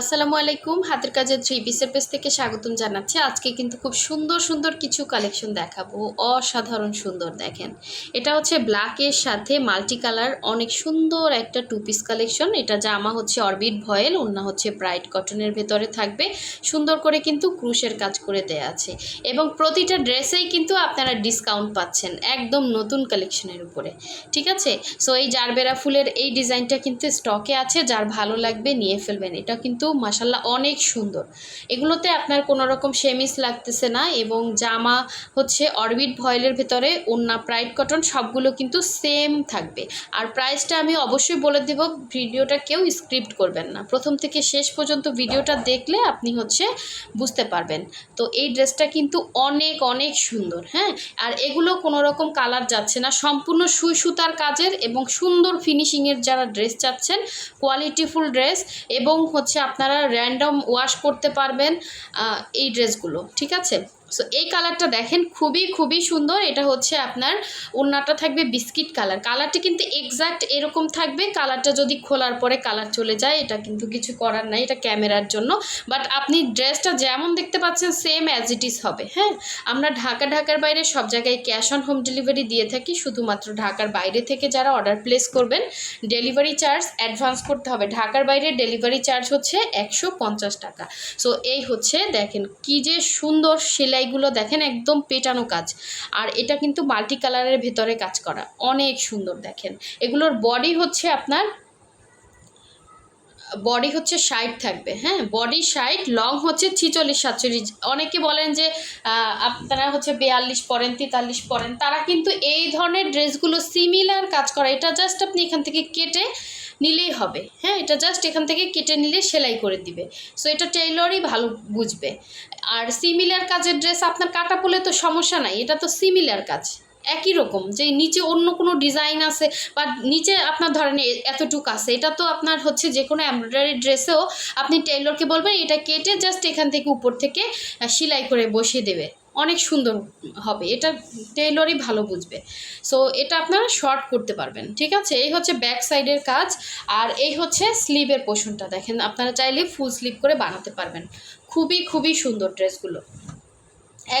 আসসালামু আলাইকুম। হাতের কাজের থ্রি পিসের পেজ থেকে স্বাগতম জানাচ্ছি। আজকে কিন্তু খুব সুন্দর সুন্দর কিছু কালেকশন দেখাবো। অসাধারণ সুন্দর দেখেন। এটা হচ্ছে ব্ল্যাকের সাথে মাল্টি কালার অনেক সুন্দর একটা টু পিস কালেকশন। এটা জামা হচ্ছে অরবিট ভয়েল অন্য হচ্ছে ব্রাইট কটনের ভেতরে থাকবে। সুন্দর করে কিন্তু ক্রুশের কাজ করে দেয়া আছে। এবং প্রতিটা ড্রেসেই কিন্তু আপনারা ডিসকাউন্ট পাচ্ছেন একদম নতুন কালেকশনের উপরে। ঠিক আছে? সো এই জারবেরা ফুলের এই ডিজাইনটা কিন্তু স্টকে আছে। যার ভালো লাগবে নিয়ে ফেলবেন। এটা কিন্তু মাসাল্লাহ অনেক সুন্দর। এগুলোতে আপনার কোনো রকম সেমিস লাগতেছে না এবং জামা হচ্ছে অরবিট ভয়েলের ভেতরে ওন্না প্রাইড কটন সবগুলো কিন্তু সেম থাকবে। আর প্রাইসটা আমি অবশ্যই বলে দেব, ভিডিওটা কেউ স্ক্রিপ্ট করবেন না। প্রথম থেকে শেষ পর্যন্ত ভিডিওটা দেখলে আপনি হচ্ছে বুঝতে পারবেন। তো এই ড্রেসটা কিন্তু অনেক অনেক সুন্দর হ্যাঁ? আর এগুলো কোনো রকম কালার যাচ্ছে না। সম্পূর্ণ সুই সুতার কাজের এবং সুন্দর ফিনিশিংয়ের যারা ড্রেস চাচ্ছেন, কোয়ালিটিফুল ড্রেস এবং হচ্ছে আপনারা র্যান্ডম ওয়াশ করতে পারবেন এই ড্রেসগুলো ঠিক আছে? সো এই কালারটা দেখেন, খুবই খুবই সুন্দর। এটা হচ্ছে আপনার, ওড়নাটা থাকবে বিস্কিট কালার কালারটি কিন্তু এক্স্যাক্ট এরকম থাকবে। কালারটা যদি খোলার পরে কালার চলে যায়, এটা কিন্তু কিছু করার নাই, এটা ক্যামেরার জন্য। বাট আপনি ড্রেসটা যেমন দেখতে পাচ্ছেন সেম অ্যাজ ইট ইজ হবে হ্যাঁ? আমরা ঢাকা, ঢাকার বাইরে সব জায়গায় ক্যাশ অন হোম ডেলিভারি দিয়ে থাকি। শুধুমাত্র ঢাকার বাইরে থেকে যারা অর্ডার প্লেস করবেন ডেলিভারি চার্জ অ্যাডভান্স করতে হবে। ঢাকার বাইরে ডেলিভারি চার্জ হচ্ছে একশো পঞ্চাশ টাকা। সো এই হচ্ছে, দেখেন, কি যে সুন্দর সেলাইগুলো দেখেন, একদম পেটানো কাজ। আর এটা কিন্তু মাল্টি কালারের ভেতরে কাজ করা। অনেক সুন্দর দেখেন। এগুলোর বডি হচ্ছে আপনার বডি হচ্ছে ষাট থাকবে হ্যাঁ? বডি ষাট লং হচ্ছে ছিচল্লিশ, সাতচল্লিশ। অনেকে বলেন যে আপনারা হচ্ছে বেয়াল্লিশ পরেন, তেতাল্লিশ পরেন। তারা কিন্তু এই ধরনের ড্রেসগুলো সিমিলার কাজ করা। এটা জাস্ট আপনি এখান থেকে কেটে নিলেই হবে। হ্যাঁ এটা জাস্ট এখান থেকে কেটে নিলে সেলাই করে দিবে। সো এটা টেইলরই ভালো বুঝবে। আর সিমিলার কাজের ড্রেস আপনার কাটা পড়লে তো সমস্যা নাই, এটা তো সিমিলার কাজ। একই রকম, যে নিচে অন্য কোনো ডিজাইন আছে বা নিচে আপনার ধরেন এতটুক আছে, এটা তো আপনার হচ্ছে যে কোনো এমব্রয়ডারি ড্রেসেও আপনি টেইলরকে বলবেন, এটা কেটে জাস্ট এখান থেকে উপর থেকে সেলাই করে বসিয়ে দেবে। অনেক সুন্দর হবে। এটা টেইলরই ভালো বুঝবে। সো এটা আপনারা শর্ট করতে পারবেন, ঠিক আছে? এই হচ্ছে ব্যাক সাইডের কাজ, আর এই হচ্ছে স্লিভের পোশনটা দেখেন, আপনারা চাইলে ফুল স্লিভ করে বানাতে পারবেন। খুবই খুবই সুন্দর ড্রেসগুলো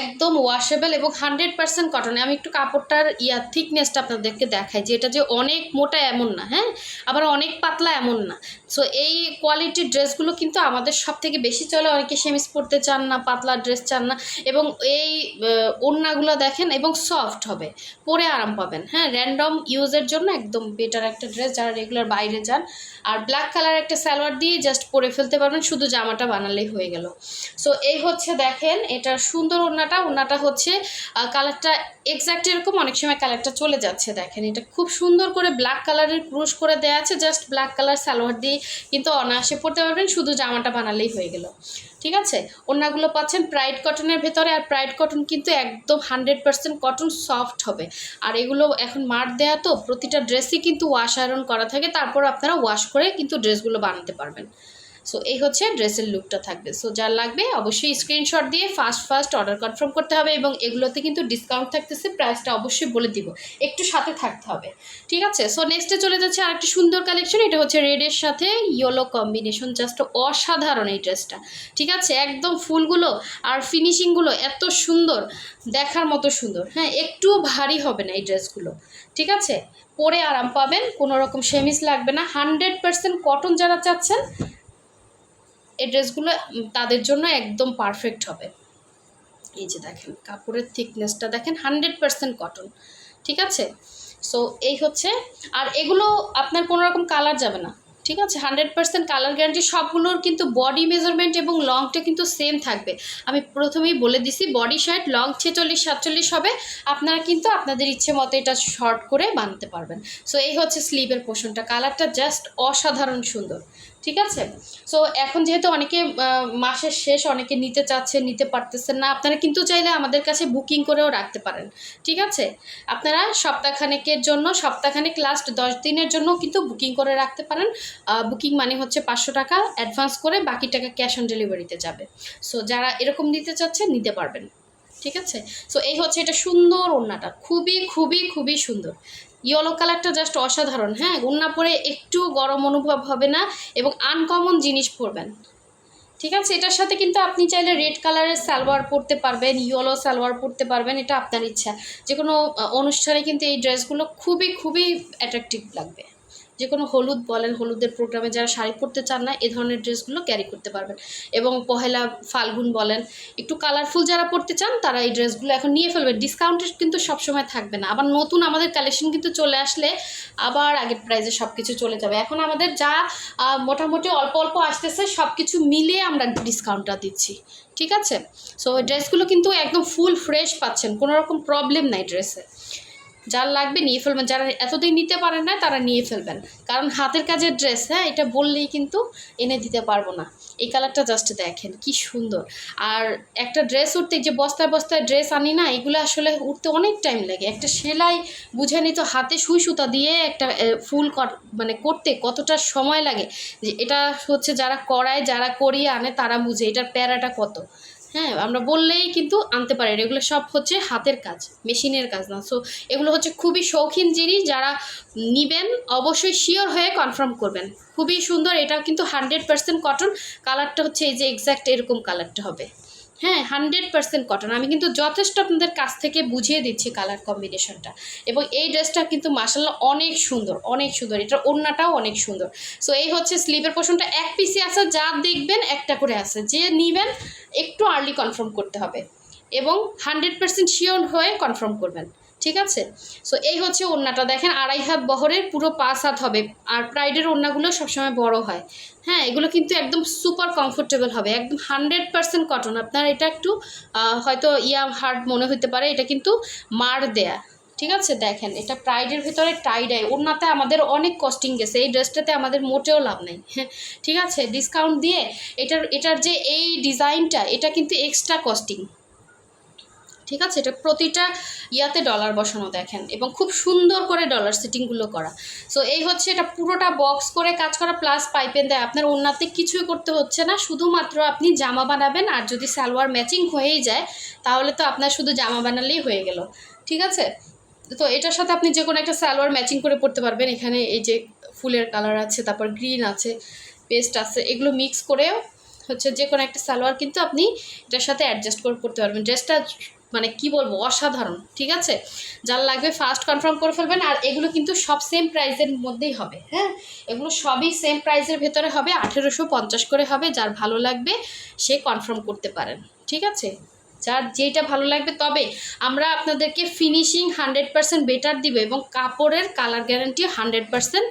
একদম ওয়াশেবল এবং হান্ড্রেড পার্সেন্ট কটনে আমি একটু কাপড়টার ইয়ার থিকনেসটা আপনাদেরকে দেখাই, যে এটা যে অনেক মোটা এমন না হ্যাঁ? আবার অনেক পাতলা এমন না। সো এই কোয়ালিটির ড্রেসগুলো কিন্তু আমাদের সব থেকে বেশি চলে। অনেকে সেমিস পরতে চান না, পাতলা ড্রেস চান না। এবং এই ওড়নাগুলো দেখেন, এবং সফট হবে, পরে আরাম পাবেন হ্যাঁ? র্যান্ডম ইউজের জন্য একদম বেটার একটা ড্রেস যারা রেগুলার বাইরে যান। আর ব্ল্যাক কালার একটা সালোয়ার দিয়ে জাস্ট পরে ফেলতে পারবেন, শুধু জামাটা বানালেই হয়ে গেল। সো এই হচ্ছে দেখেন এটা সুন্দর ওড়নাটা ওড়নাটা হচ্ছে কালারটা এক্স্যাক্ট এরকম, অনেক সময় কালারটা চলে যাচ্ছে, দেখেন। এটা খুব সুন্দর করে ব্ল্যাক কালারের ক্রুশ করে দেওয়া আছে জাস্ট ব্ল্যাক কালার সালোয়ার দিয়ে কিন্তু অনায়াসে পড়তে পারবেন, শুধু জামাটা বানালেই হয়ে গেল। ঠিক আছে? ওড়নাগুলো পাচ্ছেন প্রাইড কটনের ভেতরে, আর প্রাইড কটন কিন্তু একদম হান্ড্রেড পার্সেন্ট কটন সফট হবে। আর এগুলো এখন মার দেয়া তো, প্রতিটা ড্রেসই কিন্তু ওয়াশ আয়রন করা থাকে, তারপর আপনারা ওয়াশ করে কিন্তু ড্রেসগুলো বানাতে পারবেন। সো এই হচ্ছে ড্রেসের লুকটা থাকবে। সো যার লাগবে অবশ্যই স্ক্রিনশট দিয়ে ফার্স্ট ফার্স্ট অর্ডার কনফার্ম করতে হবে এবং এগুলোতে কিন্তু ডিসকাউন্ট থাকতেছে প্রাইসটা অবশ্যই বলে দিব। একটু সাথে থাকতে হবে। ঠিক আছে? সো নেক্সটে চলে যাচ্ছে আরেকটি সুন্দর কালেকশন এটা হচ্ছে রেডের সাথে ইয়েলো কম্বিনেশন জাস্ট অসাধারণ এই ড্রেসটা ঠিক আছে? একদম ফুলগুলো আর ফিনিশিংগুলো এত সুন্দর, দেখার মতো সুন্দর। হ্যাঁ একটু ভারী হবে না এই ড্রেসগুলো ঠিক আছে? পরে আরাম পাবেন, কোনো রকম সেমিস লাগবে না। হান্ড্রেড পার্সেন্ট কটন যারা চাচ্ছেন ড্রেসগুলো তাদের জন্য একদম পারফেক্ট হবে। এই যে দেখেন, কাপড়ের থিকনেসটা দেখেন হান্ড্রেড পার্সেন্ট কটন ঠিক আছে? সো এই হচ্ছে, আর এগুলো আপনার কোনো রকম কালার যাবে না, ঠিক আছে? হান্ড্রেড পার্সেন্ট কালার গ্যারান্টি সবগুলোর কিন্তু বডি মেজারমেন্ট এবং লংটা কিন্তু সেম থাকবে। আমি প্রথমেই বলে দিছি বডি শার্ট লং ছেচল্লিশ, সাতচল্লিশ হবে, আপনারা কিন্তু আপনাদের ইচ্ছে মতো এটা শর্ট করে বানাতে পারবেন। সো এই হচ্ছে স্লিভের পোর্শনটা কালারটা জাস্ট অসাধারণ সুন্দর। ঠিক আছে? সো এখন যেহেতু অনেকে মাসের শেষ অনেকে নিতে চাচ্ছেন নিতে পারতেছেন না, আপনারা কিন্তু চাইলে আমাদের কাছে বুকিং করেও রাখতে পারেন। ঠিক আছে? আপনারা সপ্তাহখানেকের জন্য, সপ্তাহখানেক লাস্ট দশ দিনের জন্য কিন্তু বুকিং করে রাখতে পারেন। বুকিং মানে হচ্ছে পাঁচশো টাকা অ্যাডভান্স করে বাকি টাকা ক্যাশ অন ডেলিভারিতে যাবে। সো যারা এরকম নিতে চাচ্ছেন নিতে পারবেন। ঠিক আছে? সো এই হচ্ছে এটা সুন্দর ওড়নাটা। খুবই খুবই খুবই সুন্দর। ইয়েলো কালারটা জাস্ট অসাধারণ হ্যাঁ? গুন্না পরে একটু গরম অনুভব হবে না এবং আনকমন জিনিস পরবেন। ঠিক আছে? এটার সাথে কিন্তু আপনি চাইলে রেড কালারের সালোয়ার পরতে পারবেন ইয়েলো সালোয়ার পরতে পারবেন, এটা আপনার ইচ্ছা। যে কোনো অনুষ্ঠানে কিন্তু এই ড্রেসগুলো খুবই খুবই অ্যাট্রাকটিভ লাগবে। যে কোনো হলুদ বলেন, হলুদের প্রোগ্রামে যারা শাড়ি পরতে চান না, এ ধরনের ড্রেসগুলো ক্যারি করতে পারবেন। এবং পহেলা ফাল্গুন বলেন, একটু কালারফুল যারা পরতে চান, তারা এই ড্রেসগুলো এখন নিয়ে ফেলবেন। ডিসকাউন্টেড কিন্তু সবসময় থাকবে না। আবার নতুন আমাদের কালেকশন কিন্তু চলে আসলে আবার আগের প্রাইসে সব কিছু চলে যাবে। এখন আমাদের যা মোটামুটি অল্প অল্প আসতেছে সব কিছু মিলিয়ে আমরা ডিসকাউন্টটা দিচ্ছি। ঠিক আছে? সো ড্রেসগুলো কিন্তু একদম ফুল ফ্রেশ পাচ্ছেন। কোনো রকম প্রবলেম নাই ড্রেসে যার লাগবে নিয়ে ফেলবেন। যারা এতদিন নিতে পারেন না, তারা নিয়ে ফেলবেন। কারণ হাতের কাজের ড্রেস হ্যাঁ এটা বললেই কিন্তু এনে দিতে পারব না। এই কালারটা জাস্ট দেখেন, কি সুন্দর। আর একটা ড্রেস উঠতে যে বস্তায় বস্তায় ড্রেস আনি না, এগুলো আসলে উঠতে অনেক টাইম লাগে। একটা সেলাই বুঝে নিত, হাতে সুই সুতা দিয়ে একটা ফুল মানে করতে কতটা সময় লাগে। যে এটা হচ্ছে যারা করায়, যারা করিয়ে আনে, তারা বুঝে এটার প্যারাটা কত। হ্যাঁ আমরা বললেই কিন্তু আনতে পারি এগুলো সব হচ্ছে হাতের কাজ, মেশিনের কাজ না। সো এগুলো হচ্ছে খুবই শৌখিন জিনিস যারা নিবেন, অবশ্যই শিওর হয়ে কনফার্ম করবেন। খুবই সুন্দর এটা কিন্তু হান্ড্রেড পার্সেন্ট কটন কালারটা হচ্ছে এই যে এক্স্যাক্ট এরকম কালারটা হবে। হ্যাঁ হান্ড্রেড পার্সেন্ট কটন আমি কিন্তু যথেষ্ট আপনাদের কাছ থেকে বুঝিয়ে দিচ্ছি কালার কম্বিনেশনটা এবং এই ড্রেসটা কিন্তু মাসাল্লাহ অনেক সুন্দর অনেক সুন্দর। এটার ওড়নাটাও অনেক সুন্দর। সো এই হচ্ছে স্লিভের পোর্শনটা এক পিসে আছে, যা দেখবেন একটা করে আছে। যে নিবেন, একটু আর্লি কনফার্ম করতে হবে। এবং হান্ড্রেড পার্সেন্ট শিওর হয়ে কনফার্ম করবেন। ঠিক আছে? সো এই হচ্ছে ওড়নাটা। দেখেন, আড়াই হাত বহরের, পুরো পাঁচ হাত হবে। আর প্রাইডের ওড়নাগুলো সবসময় বড় হয়। হ্যাঁ এগুলো কিন্তু একদম সুপার কমফোর্টেবল হবে। একদম হান্ড্রেড পার্সেন্ট কটন আপনার এটা একটু হয়তো ইয়া হার্ড মনে হতে পারে। এটা কিন্তু মার দেয়া। ঠিক আছে? দেখেন, এটা প্রাইডের ভিতরে টাইডাই ওড়নাতে আমাদের অনেক কস্টিং গেছে। এই ড্রেসটাতে আমাদের মোটেও লাভ নেই। হ্যাঁ ঠিক আছে? ডিসকাউন্ট দিয়ে এটার এটার যে এই ডিজাইনটা এটা কিন্তু এক্সট্রা কস্টিং ঠিক আছে? এটা প্রতিটা ইয়াতে ডলার বসানো দেখেন এবং খুব সুন্দর করে ডলার সেটিংগুলো করা। সো এই হচ্ছে এটা পুরোটা বক্স করে কাজ করা প্লাস পাইপেন দেয়। আপনার ওনাতে কিছুই করতে হচ্ছে না, শুধুমাত্র আপনি জামা বানাবেন আর যদি সালোয়ার ম্যাচিং হয়েই যায়, তাহলে তো আপনার শুধু জামা বানালেই হয়ে গেল। ঠিক আছে? তো এটার সাথে আপনি যে কোনো একটা সালোয়ার ম্যাচিং করে পড়তে পারবেন। এখানে এই যে ফুলের কালার আছে, তারপর গ্রিন আছে পেস্ট আছে, এগুলো মিক্স করেও হচ্ছে যে কোনো একটা সালোয়ার কিন্তু আপনি এটার সাথে অ্যাডজাস্ট করে পড়তে পারবেন। ড্রেসটা মানে কি বলব, অসাধারণ, ঠিক আছে? যার লাগবে ফার্স্ট কনফার্ম করে ফেলবেন, আর এগুলো কিন্তু সব সেম প্রাইসের মধ্যেই হবে হ্যাঁ? এগুলো সবই সেম প্রাইসের ভেতরে হবে, আঠেরোশো পঞ্চাশ করে হবে, যার ভালো লাগবে সে কনফার্ম করতে পারেন, ঠিক আছে? যার যেটা ভালো লাগবে, তবে আমরা আপনাদেরকে ফিনিশিং হান্ড্রেড পার্সেন্ট বেটার দিব এবং কাপড়ের কালার গ্যারান্টি হান্ড্রেড পার্সেন্ট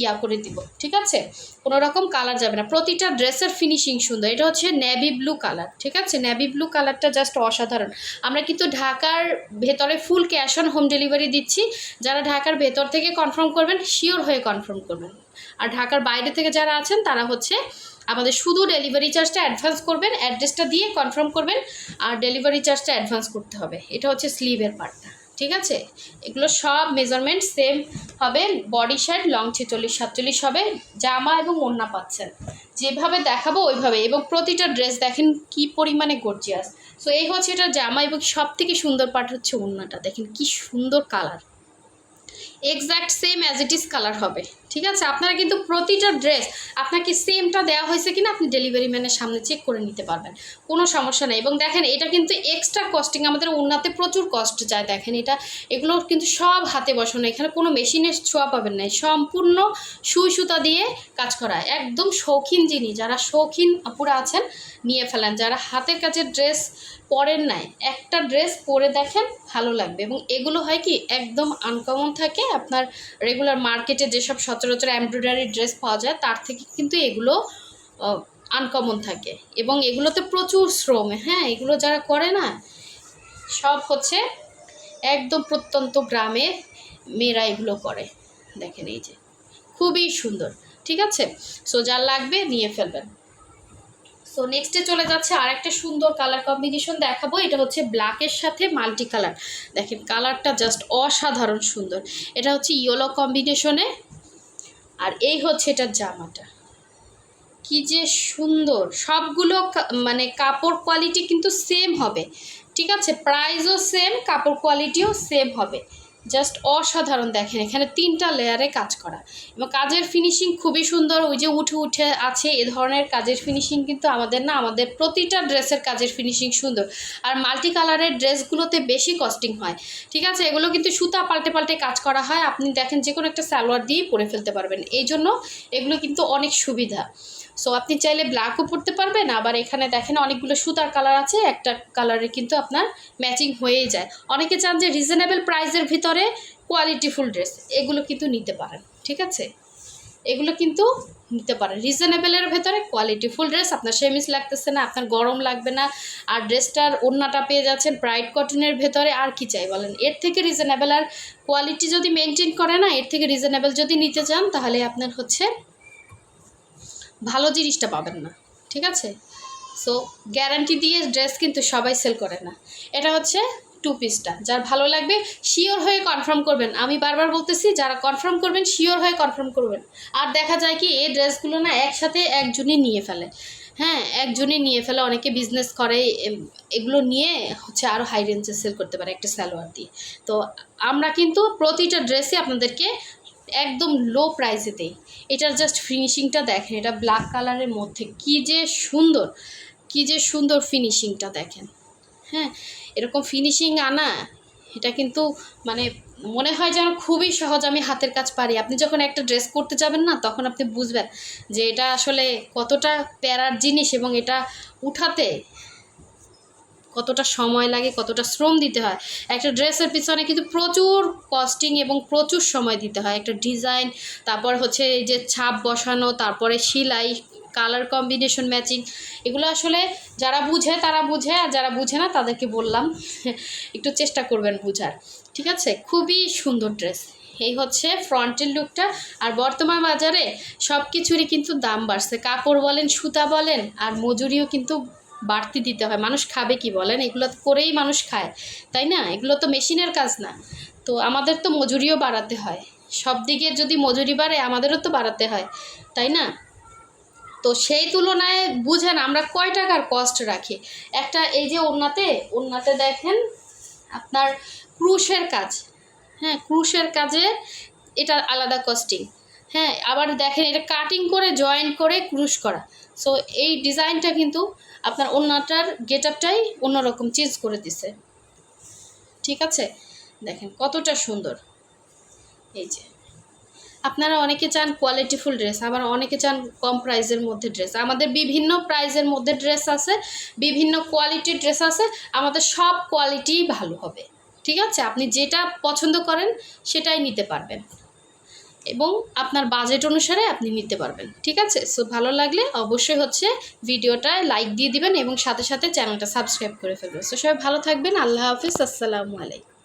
ইয়া করে দিব, ঠিক আছে? কোনো রকম কালার যাবে না। প্রতিটা ড্রেসের ফিনিশিং সুন্দর। এটা হচ্ছে নেভি ব্লু কালার ঠিক আছে? নেভি ব্লু কালারটা জাস্ট অসাধারণ। আমরা কিন্তু ঢাকার ভেতরে full cash on home delivery দিচ্ছি। যারা ঢাকার ভেতর থেকে কনফার্ম করবেন শিওর হয়ে কনফার্ম করবেন। আর ঢাকার বাইরে থেকে যারা আছেন, তারা হচ্ছে আমাদের শুধু ডেলিভারি চার্জটা অ্যাডভান্স করবেন অ্যাড্রেসটা দিয়ে কনফার্ম করবেন। আর ডেলিভারি চার্জটা অ্যাডভান্স করতে হবে। এটা হচ্ছে স্লিভের পার্টটা ঠিক আছে? এগুলো সব মেজারমেন্ট সেম হবে বডি শার্ট লং ছেচল্লিশ সাতচল্লিশ হবে, জামা এবং ওড়না পাচ্ছেন। যেভাবে দেখাবো ওইভাবে, এবং প্রতিটা ড্রেস দেখেন কি পরিমাণে গর্জিয়াস সো এই হচ্ছে এটা জামা, এবং সব থেকে সুন্দর পার্ট হচ্ছে ওড়নাটা, দেখেন কি সুন্দর colour exact same as it is colour হবে। ঠিক আছে? আপনারা কিন্তু প্রতিটা ড্রেস আপনাকে সেমটা দেওয়া হয়েছে কিনা আপনি ডেলিভারি ম্যানের সামনে চেক করে নিতে পারবেন। কোনো সমস্যা নেই। এবং দেখেন, এটা কিন্তু এক্সট্রা কস্টিং আমাদের উন্নাতে প্রচুর কষ্ট যায়। দেখেন এটা, এগুলো কিন্তু সব হাতে বসানো। এখানে কোনো মেশিনের ছোঁয়া পাবেন না। সম্পূর্ণ সুই সুতা দিয়ে কাজ করা। একদম শৌখিন জিনিস যারা শৌখিন আপুরা আছেন, নিয়ে ফেলেন। যারা হাতের কাজের ড্রেস পরেন নাই, একটা ড্রেস পরে দেখেন ভালো লাগবে। এবং এগুলো হয় কি, একদম আনকমন থাকে। আপনার রেগুলার মার্কেটে যেসব সচরাচর এমব্রয়ডারি ড্রেস পাওয়া যায়, তার থেকে কিন্তু এগুলো আনকমন থাকে। এবং এগুলোতে প্রচুর শ্রম হ্যাঁ এগুলো যারা করে না, সব হচ্ছে একদম প্রত্যন্ত গ্রামে মেয়েরা এগুলো করে। দেখেন এই যে, খুবই সুন্দর, ঠিক আছে? সো যার লাগবে নিয়ে ফেলবেন। সো নেক্সটে চলে যাচ্ছে আর একটা সুন্দর কালার কম্বিনেশন দেখাবো। এটা হচ্ছে ব্ল্যাকের সাথে মাল্টি কালার দেখেন কালারটা জাস্ট অসাধারণ সুন্দর। এটা হচ্ছে ইয়েলো কম্বিনেশনে আর এই হচ্ছে এটার জামাটা। কি যে সুন্দর। সবগুলো মানে কাপড় কোয়ালিটি কিন্তু সেম হবে। ঠিক আছে? প্রাইসও সেম কাপড় কোয়ালিটিও সেম হবে। জাস্ট অসাধারণ দেখেন, এখানে তিনটা লেয়ারে কাজ করা। এবং কাজের ফিনিশিং খুবই সুন্দর, ওই যে উঠে উঠে আছে, এ ধরনের কাজের ফিনিশিং কিন্তু আমাদের না, আমাদের প্রতিটা ড্রেসের কাজের ফিনিশিং সুন্দর। আর মাল্টি কালারের ড্রেসগুলোতে বেশি কস্টিং হয়। ঠিক আছে? এগুলো কিন্তু সুতা পাল্টে পাল্টে কাজ করা হয়, আপনি দেখেন যে কোনো একটা সালোয়ার দিয়েই পরে ফেলতে পারবেন। এই জন্য এগুলো কিন্তু অনেক সুবিধা। সো আপনি চাইলে ব্ল্যাকও পরতে পারবেন, আবার এখানে দেখেন অনেকগুলো সুতার কালার আছে, একটা কালারে কিন্তু আপনার ম্যাচিং হয়েই যায়। অনেকে চান যে রিজনেবল প্রাইসের ভিতরে কোয়ালিটিফুল ড্রেস এগুলো কিন্তু নিতে পারেন, ঠিক আছে? এগুলো কিন্তু নিতে পারেন। রিজনেবলের ভেতরে কোয়ালিটিফুল ড্রেস আপনার সেমিস লাগতেছে না, আপনার গরম লাগবে না, আর ড্রেসটার ওড়নাটা পেয়ে যাচ্ছেন ব্রাইট কটনের ভেতরে, আর কি চাই বলেন? এর থেকে রিজনেবল আর কোয়ালিটি যদি মেনটেন করে না, এর থেকে রিজনেবল যদি নিতে চান, তাহলে আপনার হচ্ছে ভালো জিনিসটা পাবেন না, ঠিক আছে? সো গ্যারান্টি দিয়ে ড্রেস কিন্তু সবাই সেল করে না। এটা হচ্ছে টু। পিসটা যার ভালো লাগবে শিওর হয়ে কনফার্ম করবেন। আমি বারবার বলতেছি, যারা কনফার্ম করবেন শিওর হয়ে কনফার্ম করবেন। আর দেখা যায় কি, এই ড্রেসগুলো না একসাথে একজনই নিয়ে ফেলে। হ্যাঁ একজনই নিয়ে ফেলে। অনেকে বিজনেস করে এগুলো নিয়ে হচ্ছে আরও হাই রেঞ্জে সেল করতে পারে একটা সালোয়ার দিয়ে। তো আমরা কিন্তু প্রতিটা ড্রেসই আপনাদেরকে একদম লো প্রাইসে দেই এটার জাস্ট ফিনিশিংটা দেখেন, এটা ব্ল্যাক কালারের মধ্যে কি যে সুন্দর, কি যে সুন্দর ফিনিশিংটা দেখেন। হ্যাঁ এরকম ফিনিশিং আনা, এটা কিন্তু মানে মনে হয় যেন খুবই সহজ আমি হাতের কাজ পারি। আপনি যখন একটা ড্রেস করতে যাবেন না, তখন আপনি বুঝবেন যে এটা আসলে কতটা প্যারার জিনিস এবং এটা উঠাতে কতটা সময় লাগে, কতটা শ্রম দিতে হয়। একটা ড্রেসের পিছনে কিন্তু প্রচুর কস্টিং এবং প্রচুর সময় দিতে হয়। একটা ডিজাইন তারপর হচ্ছে এই যে ছাপ বসানো, তারপরে সেলাই কালার কম্বিনেশন ম্যাচিং এগুলো আসলে যারা বুঝে তারা বুঝে, আর যারা বুঝে না তাদেরকে বললাম, একটু চেষ্টা করবেন বুঝার। ঠিক আছে? খুবই সুন্দর ড্রেস এই হচ্ছে ফ্রন্টের লুকটা আর বর্তমান বাজারে সব কিছুরই কিন্তু দাম বাড়ছে। কাপড় বলেন, সুতা বলেন, আর মজুরিও কিন্তু বাড়তি দিতে হয়। মানুষ খাবে কি বলেন? এগুলো করেই মানুষ খায়, তাই না? এগুলো তো মেশিনের কাজ না। তো আমাদের তো মজুরিও বাড়াতে হয়। সব দিকে যদি মজুরি বাড়ে, আমাদেরও তো বাড়াতে হয়, তাই না? তো সেই তুলনায় বুঝেন, আমরা কয় টাকার কস্ট রাখি? একটা এই যে ওনাতে ওনাতে দেখেন আপনার ক্রুশের কাজ। হ্যাঁ ক্রুশের কাজে এটা আলাদা কস্টিং হ্যাঁ আবার দেখেন এটা কাটিং করে জয়েন করে ক্রুশ করা। সো এই ডিজাইনটা কিন্তু আপনার ওনাটার গেট আপটাই অন্যরকম চেঞ্জ করে দিছে। ঠিক আছে? দেখেন কতটা সুন্দর। এই যে। আপনারা অনেকে চান কোয়ালিটিফুল ড্রেস আবার অনেকে চান কম প্রাইসের মধ্যে ড্রেস আমাদের বিভিন্ন প্রাইসের মধ্যে ড্রেস আছে, বিভিন্ন কোয়ালিটির ড্রেস আছে, আমাদের সব কোয়ালিটিই ভালো হবে। ঠিক আছে? আপনি যেটা পছন্দ করেন, সেটাই নিতে পারবেন। এবং আপনার বাজেট অনুসারে আপনি নিতে পারবেন। ঠিক আছে? সো ভালো লাগলে অবশ্যই হচ্ছে ভিডিওটায় লাইক দিয়ে দিবেন এবং সাথে সাথে চ্যানেলটা সাবস্ক্রাইব করে ফেলবেন। সো সবাই ভালো থাকবেন। আল্লাহ হাফিজ। আসসালামু আলাইকুম।